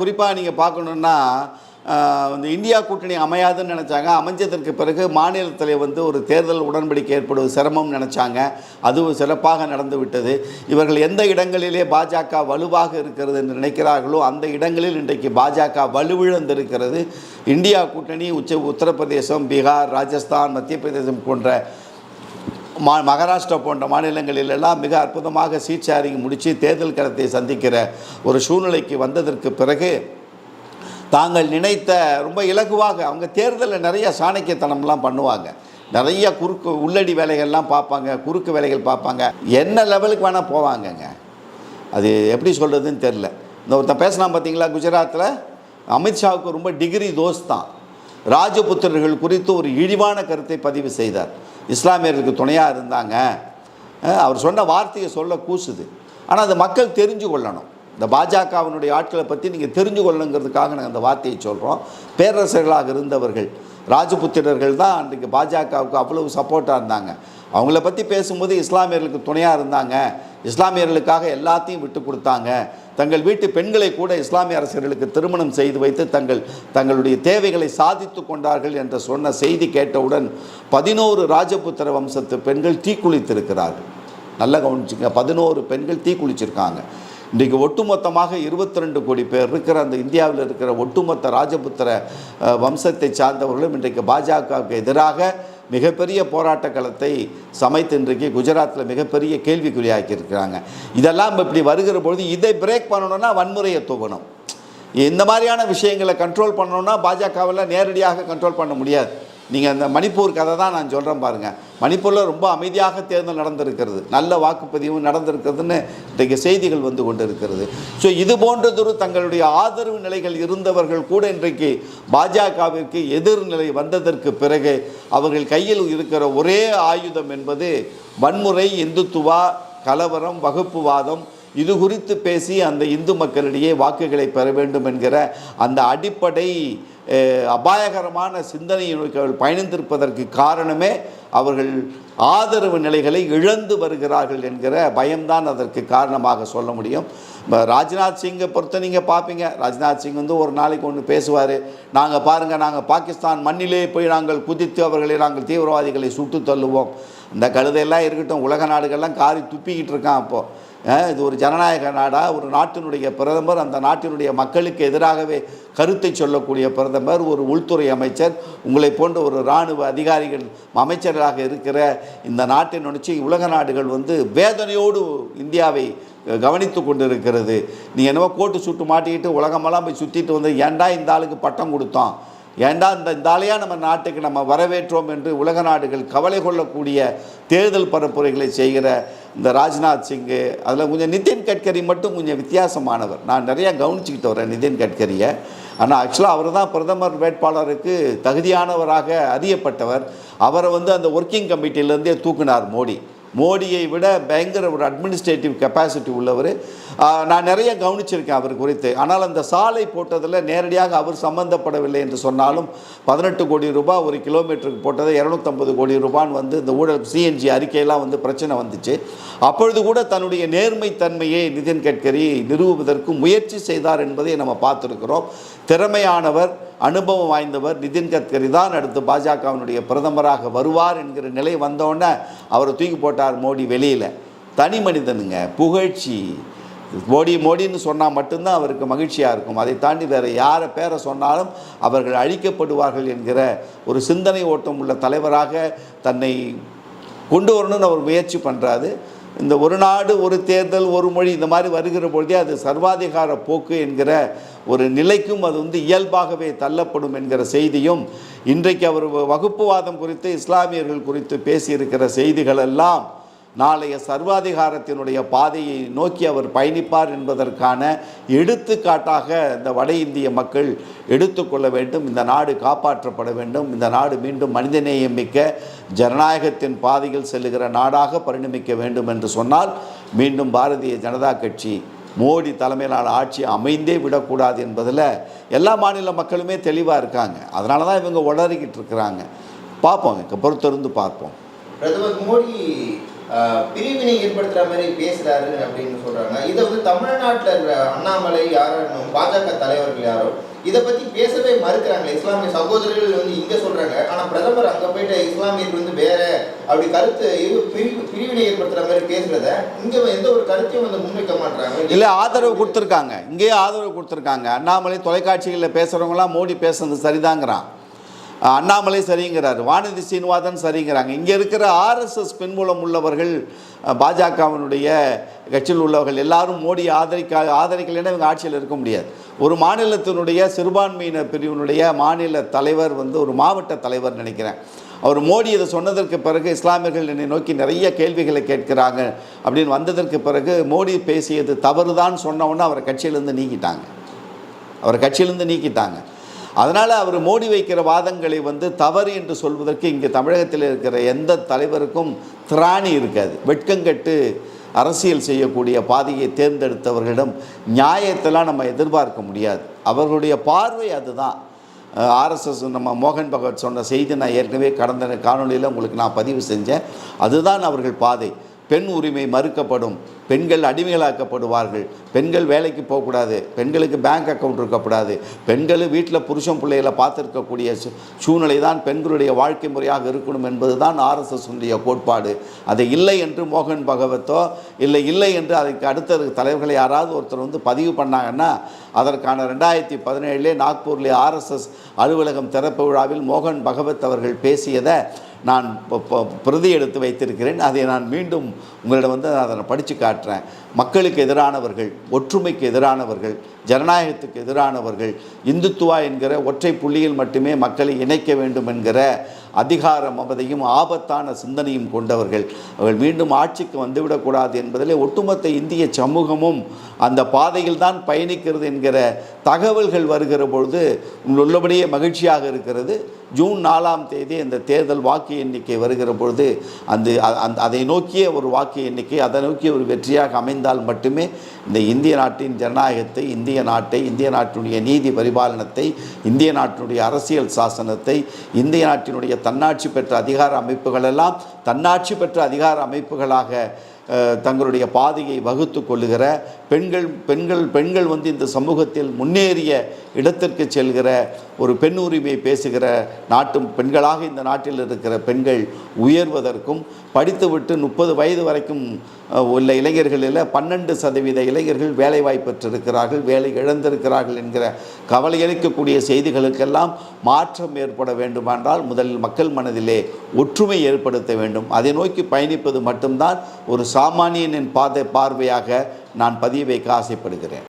குறிப்பாக நீங்கள் பார்க்கணுன்னா வந்து இந்த இந்தியா கூட்டணி அமையாதுன்னு நினச்சாங்க. அமைஞ்சதற்கு பிறகு மாநிலத்தில் வந்து ஒரு தேர்தல் உடன்படிக்கை ஏற்படுவது சிரமம் நினச்சாங்க. அதுவும் சிறப்பாக நடந்து விட்டது இவர்கள் எந்த இடங்களிலே பாஜக வலுவாக இருக்கிறது என்று நினைக்கிறார்களோ அந்த இடங்களில் இன்றைக்கு பாஜக வலுவிழந்திருக்கிறது. இந்தியா கூட்டணி உச்ச உத்தரப்பிரதேசம் பீகார் ராஜஸ்தான் மத்திய பிரதேசம் போன்ற மா மகாராஷ்டிரா போன்ற மாநிலங்களிலெல்லாம் மிக அற்புதமாக சீட் ஷேரிங் முடித்து தேர்தல் களத்தை சந்திக்கிற ஒரு சூழ்நிலைக்கு வந்ததற்கு பிறகு தாங்கள் நினைத்த ரொம்ப இலகுவாக அவங்க தேர்தலில் நிறைய சாணக்கியத்தனம்லாம் பண்ணுவாங்க. நிறைய குறுக்கு உள்ளடி வேலைகள்லாம் பார்ப்பாங்க குறுக்கு வேலைகள் பார்ப்பாங்க. என்ன லெவலுக்கு வேணால் போவாங்கங்க. அது எப்படி சொல்கிறதுன்னு தெரில இந்த ஒருத்தன் பேசினா பார்த்தீங்களா குஜராத்தில் அமித்ஷாவுக்கு ரொம்ப டிகிரி தோஸ் தான். ராஜபுத்திரர்கள் குறித்து ஒரு இழிவான கருத்தை பதிவு செய்தார். இஸ்லாமியர்களுக்கு துணையாக இருந்தாங்க. அவர் சொன்ன வார்த்தையை சொல்ல கூசுது. ஆனால் அது மக்கள் தெரிஞ்சு கொள்ளணும். இந்த பாஜகவினுடைய ஆட்களை பற்றி நீங்கள் தெரிஞ்சு கொள்ளுங்கிறதுக்காக நாங்கள் அந்த வார்த்தையை சொல்கிறோம் பேரரசர்களாக இருந்தவர்கள் ராஜபுத்திரர்கள் தான் அன்றைக்கு பாஜகவுக்கு அவ்வளவு சப்போர்ட்டாக இருந்தாங்க. அவங்கள பற்றி பேசும்போது இஸ்லாமியர்களுக்கு துணையாக இருந்தாங்க. இஸ்லாமியர்களுக்காக எல்லாத்தையும் விட்டு கொடுத்தாங்க. தங்கள் வீட்டு பெண்களை கூட இஸ்லாமிய அரசர்களுக்கு திருமணம் செய்து வைத்து தங்கள் தங்களுடைய தேவைகளை சாதித்து கொண்டார்கள் என்ற சொன்ன செய்தி கேட்டவுடன் பதினோரு ராஜபுத்திர வம்சத்து பெண்கள் தீக்குளித்திருக்கிறார்கள் நல்லா கவனிச்சுங்க பதினோரு பெண்கள் தீக்குளிச்சிருக்காங்க இன்றைக்கு ஒட்டுமொத்தமாக இருபத்தி ரெண்டு கோடி பேர் இருக்கிற அந்த இந்தியாவில் இருக்கிற ஒட்டுமொத்த ராஜபுத்திர வம்சத்தை சார்ந்தவர்களும் இன்றைக்கு பாஜகவுக்கு எதிராக மிகப்பெரிய போராட்ட களத்தை சமைத்து இன்றைக்கு குஜராத்தில் மிகப்பெரிய கேள்விக்குறியாக்கியிருக்கிறாங்க. இதெல்லாம் இப்படி வருகிற பொழுது இதை பிரேக் பண்ணணும்னா வன்முறையை தூவணும் இந்த மாதிரியான விஷயங்களை கண்ட்ரோல் பண்ணணும்னா பாஜகவில் நேரடியாக கண்ட்ரோல் பண்ண முடியாது. நீங்கள் அந்த மணிப்பூர் கதை தான் நான் சொல்கிறேன் பாருங்கள் மணிப்பூரில் ரொம்ப அமைதியாக தேர்தல் நடந்திருக்கிறது. நல்ல வாக்குப்பதிவும் நடந்திருக்கிறதுன்னு இன்றைக்கு செய்திகள் வந்து கொண்டு இருக்கிறது ஸோ இது போன்றதொரு தங்களுடைய ஆதரவு நிலைகள் இருந்தவர்கள் கூட இன்றைக்கு பாஜகவிற்கு எதிர்நிலை வந்ததற்கு பிறகு அவர்கள் கையில் இருக்கிற ஒரே ஆயுதம் என்பது வன்முறை இந்துத்துவா கலவரம் வகுப்புவாதம் இது குறித்து பேசி அந்த இந்து மக்களிடையே வாக்குகளை பெற வேண்டும் என்கிற அந்த அடிப்படை அபாயகரமான சிந்தனையில் பயணித்திருப்பதற்கு காரணமே அவர்கள் ஆதரவு நிலைகளை இழந்து வருகிறார்கள் என்கிற பயம்தான் அதற்கு காரணமாக சொல்ல முடியும். இப்போ ராஜ்நாத் சிங்கை பொறுத்த நீங்கள் பார்ப்பீங்க ராஜ்நாத் சிங் வந்து ஒரு நாளைக்கு ஒன்று பேசுவார். நாங்கள் பாருங்கள் நாங்கள் பாகிஸ்தான் மண்ணிலே போய் நாங்கள் குதித்து அவர்களை நாங்கள் தீவிரவாதிகளை சுட்டு தள்ளுவோம். இந்த கழுதையெல்லாம் இருக்கட்டும் உலக நாடுகள்லாம் காரி துப்பிக்கிட்டு இருக்கான் அப்போது இது ஒரு ஜனநாயக நாடா ஒரு நாட்டினுடைய பிரதமர் அந்த நாட்டினுடைய மக்களுக்கு எதிராகவே கருத்தை சொல்லக்கூடிய பிரதமர் ஒரு உள்துறை அமைச்சர் உங்களை போன்ற ஒரு இராணுவ அதிகாரிகள் அமைச்சர்களாக இருக்கிற இந்த நாட்டை நினச்சி உலக நாடுகள் வந்து வேதனையோடு இந்தியாவை கவனித்து கொண்டு இருக்கிறது நீ என்னவோ கோட்டு சுட்டு மாட்டிக்கிட்டு உலகமெல்லாம் போய் சுற்றிட்டு வந்து ஏன்டா இந்த ஆளுக்கு பட்டம் கொடுத்தோம்? ஏன்டா இந்த இந்த நம்ம நாட்டுக்கு நம்ம வரவேற்றோம் என்று உலக நாடுகள் கவலை கொள்ளக்கூடிய தேர்தல் பரப்புரைகளை செய்கிற இந்த ராஜ்நாத் சிங்கு அதில் கொஞ்சம் நிதின் கட்கரி மட்டும் கொஞ்சம் வித்தியாசமானவர். நான் நிறையா கவனிச்சுக்கிட்டு வரேன் நிதின் கட்கரியை. ஆனால் ஆக்சுவலாக அவர் தான் பிரதமர் வேட்பாளருக்கு தகுதியானவராக அறியப்பட்டவர். அவரை வந்து அந்த ஒர்க்கிங் கமிட்டியிலேருந்தே தூக்குனார் மோடி. மோடியை விட பயங்கர ஒரு அட்மினிஸ்ட்ரேட்டிவ் கெப்பாசிட்டி உள்ளவர். நான் நிறைய கவனிச்சிருக்கேன் அவர் குறித்து. ஆனால் அந்த சாலை போட்டதில் நேரடியாக அவர் சம்பந்தப்படவில்லை என்று சொன்னாலும் பதினெட்டு கோடி ரூபாய் ஒரு கிலோமீட்டருக்கு போட்டதை இரநூத்தம்பது கோடி ரூபான்னு வந்து இந்த ஊழல் சிஎன்ஜி அறிக்கையெல்லாம் வந்து பிரச்சனை வந்துச்சு. அப்பொழுது கூட தன்னுடைய நேர்மை தன்மையை நிதின் கட்கரி நிறுவுவதற்கு முயற்சி செய்தார் என்பதை நம்ம பார்த்துருக்கிறோம். திறமையானவர் அனுபவம் வாய்ந்தவர் நிதின் கட்கரி தான். அடுத்து பாஜகவினுடைய பிரதமராக வருவார் என்கிற நிலை வந்தோடனே அவரை தூக்கி போட்டார் மோடி வெளியில். தனி மனிதனுங்க புகழ்ச்சி. மோடி மோடின்னு சொன்னால் மட்டும்தான் அவருக்கு மகிழ்ச்சியாக இருக்கும். அதை தாண்டி வேறு யாரை பேரை சொன்னாலும் அவர்கள் அழிக்கப்படுவார்கள் என்கிற ஒரு சிந்தனை ஓட்டம் உள்ள தலைவராக தன்னை கொண்டு வரணும்னு அவர் முயற்சி பண்ணுறாரு இந்த ஒரு நாடு ஒரு தேர்தல் ஒரு மொழி இந்த மாதிரி வருகிற பொழுதே அது சர்வாதிகார போக்கு என்கிற ஒரு நிலைக்கும் அது வந்து இயல்பாகவே தள்ளப்படும் என்கிற செய்தியும் இன்றைக்கு அவர் வகுப்புவாதம் குறித்து இஸ்லாமியர்கள் குறித்து பேசியிருக்கிற செய்திகளெல்லாம் நாளைய சர்வாதிகாரத்தினுடைய பாதையை நோக்கி அவர் பயணிப்பார் என்பதற்கான எடுத்துக்காட்டாக இந்த வட இந்திய மக்கள் எடுத்துக்கொள்ள வேண்டும் இந்த நாடு காப்பாற்றப்பட வேண்டும் இந்த நாடு மீண்டும் மனிதநேயம் மிக்க ஜனநாயகத்தின் பாதையில் செல்லுகிற நாடாக பரிணமிக்க வேண்டும் என்று சொன்னால் மீண்டும் பாரதிய ஜனதா கட்சி மோடி தலைமையிலான ஆட்சி அமைந்தே விடக்கூடாது என்பதில் எல்லா மாநில மக்களுமே தெளிவாக இருக்காங்க. அதனால தான் இவங்க உளறிக்கிட்டு இருக்கிறாங்க. பார்ப்போம் பொறுத்திருந்து பார்ப்போம். பிரதமர் மோடி பிரிவினை ஏற்படுத்துற மாதிரி பேசுறாரு அப்படின்னு சொல்றாங்க. இதை வந்து தமிழ்நாட்டில் இருக்கிற அண்ணாமலை யாரும் பாஜக தலைவர்கள் யாரோ இதை பத்தி பேசவே மறுக்கிறாங்க இஸ்லாமிய சகோதரர்கள் வந்து இங்க சொல்றாங்க. ஆனா பிரதமர் அங்க போயிட்டு இஸ்லாமியர்கள் வந்து வேற அப்படி கருத்து இது பிரிவு பிரிவினை ஏற்படுத்துற மாதிரி பேசுறத இங்க எந்த ஒரு கருத்தையும் வந்து முன்வைக்க மாட்டாங்க இல்லை ஆதரவு கொடுத்துருக்காங்க. இங்கேயே ஆதரவு கொடுத்துருக்காங்க. அண்ணாமலை தொலைக்காட்சிகளில் பேசுகிறவங்களாம் மோடி பேசுறது சரிதாங்கிறான். அண்ணாமலை சரிங்கிறார் வானதி சீனிவாசன் சரிங்கிறாங்க. இங்கே இருக்கிற ஆர்எஸ்எஸ் பின்புலம் உள்ளவர்கள் பாஜகவினுடைய கட்சியில் உள்ளவர்கள் எல்லாரும் மோடி ஆதரிக்க ஆதரிக்கலைன்னா இவங்க ஆட்சியில் இருக்க முடியாது. ஒரு மாநிலத்தினுடைய சிறுபான்மையினர் பிரிவினுடைய மாநில தலைவர் வந்து ஒரு மாவட்ட தலைவர் நினைக்கிறேன். அவர் மோடி இதை சொன்னதற்கு பிறகு இஸ்லாமியர்கள் என்னை நோக்கி நிறைய கேள்விகளை கேட்கிறாங்க. அப்படின்னு வந்ததற்கு பிறகு மோடி பேசியது தவறுதான் சொன்ன அவரை கட்சியிலேருந்து நீக்கிட்டாங்க. அவரை கட்சியிலேருந்து நீக்கிட்டாங்க. அதனால் அவர் மோடி வைக்கிற வாதங்களை வந்து தவறு என்று சொல்வதற்கு இங்கே தமிழகத்தில் இருக்கிற எந்த தலைவருக்கும் திராணி இருக்காது. வெட்கங்கட்டு அரசியல் செய்யக்கூடிய பாதையை தேர்ந்தெடுத்தவர்களிடம் நியாயத்தெல்லாம் நம்ம எதிர்பார்க்க முடியாது. அவர்களுடைய பார்வை அதுதான். ஆர்எஸ்எஸ் நம்ம மோகன் பகவத் சொன்ன செய்தி நான் ஏற்கனவே கடந்த காணொலியில் உங்களுக்கு நான் பதிவு செஞ்சேன். அதுதான் அவர்கள் பாதை. பெண் உரிமை மறுக்கப்படும். பெண்கள் அடிமைகளாக்கப்படுவார்கள். பெண்கள் வேலைக்கு போகக்கூடாது. பெண்களுக்கு பேங்க் அக்கவுண்ட் இருக்கக்கூடாது. பெண்கள் வீட்டில் புருஷன் பிள்ளைகளை பார்த்துருக்கக்கூடிய சூழ்நிலை தான் பெண்களுடைய வாழ்க்கை முறையாக இருக்கணும் என்பது தான் ஆர்எஸ்எஸ் உடைய கோட்பாடு. அது இல்லை என்று மோகன் பகவத்தோ இல்லை இல்லை என்று அதுக்கு அடுத்த தலைவர்களை யாராவது ஒருத்தர் வந்து பதிவு பண்ணாங்கன்னா அதற்கான ரெண்டாயிரத்தி பதினேழுலே நாக்பூரில் ஆர்எஸ்எஸ் அலுவலகம் திறப்பு விழாவில் மோகன் பகவத் அவர்கள் பேசியதை நான் ப- பிரதி எடுத்து வைத்திருக்கிறேன். அதை நான் மீண்டும் உங்களிடம் வந்து அதை படித்து காட்டுறேன். மக்களுக்கு எதிரானவர்கள் ஒற்றுமைக்கு எதிரானவர்கள் ஜனநாயகத்துக்கு எதிரானவர்கள் இந்துத்துவா என்கிற ஒற்றை புள்ளியில் மட்டுமே மக்களை இணைக்க வேண்டும் என்கிற அதிகார மமதையும் ஆபத்தான சிந்தனையும் கொண்டவர்கள். அவர்கள் மீண்டும் ஆட்சிக்கு வந்துவிடக்கூடாது என்பதிலே ஒட்டுமொத்த இந்திய சமூகமும் அந்த பாதையில் தான் பயணிக்கிறது என்கிற தகவல்கள் வருகிற பொழுது உள்ளபடியே மகிழ்ச்சியாக இருக்கிறது. ஜூன் நாலாம் தேதி அந்த தேர்தல் வாக்கு எண்ணிக்கை வருகிற பொழுது அந்த அந்த அதை நோக்கிய ஒரு வாக்கு எண்ணிக்கை அதை நோக்கிய ஒரு வெற்றியாக அமைந்தால் மட்டுமே இந்த இந்திய நாட்டின் ஜனநாயகத்தை இந்திய நாட்டை இந்திய நாட்டினுடைய நீதி பரிபாலனத்தை இந்திய நாட்டினுடைய அரசியல் சாசனத்தை இந்திய நாட்டினுடைய தன்னாட்சி பெற்ற அதிகார அமைப்புகளெல்லாம் தன்னாட்சி பெற்ற அதிகார அமைப்புகளாக தங்களுடைய பாதையை வகுத்து கொள்ளுகிற பெண்கள் பெண்கள் பெண்கள் வந்து இந்த சமூகத்தில் முன்னேறிய இடத்திற்கு செல்கிற ஒரு பெண் உரிமை பேசுகிற நாட்டு பெண்களாக இந்த நாட்டில் இருக்கிற பெண்கள் உயர்வதற்கும் படித்துவிட்டு முப்பது வயது வரைக்கும் உள்ள இளைஞர்களில் பன்னெண்டு சதவீத இளைஞர்கள் வேலை வாய்ப்பற்றிருக்கிறார்கள் வேலை இழந்திருக்கிறார்கள் என்கிற கவலையளிக்கக்கூடிய செய்திகளுக்கெல்லாம் மாற்றம் ஏற்பட வேண்டுமென்றால் முதலில் மக்கள் மனதிலே ஒற்றுமை ஏற்படுத்த வேண்டும். அதை நோக்கி பயணிப்பது மட்டும்தான் ஒரு சாமானியனின் பாதை பார்வையாக நான் பதிய வைக்க ஆசைப்படுகிறேன்.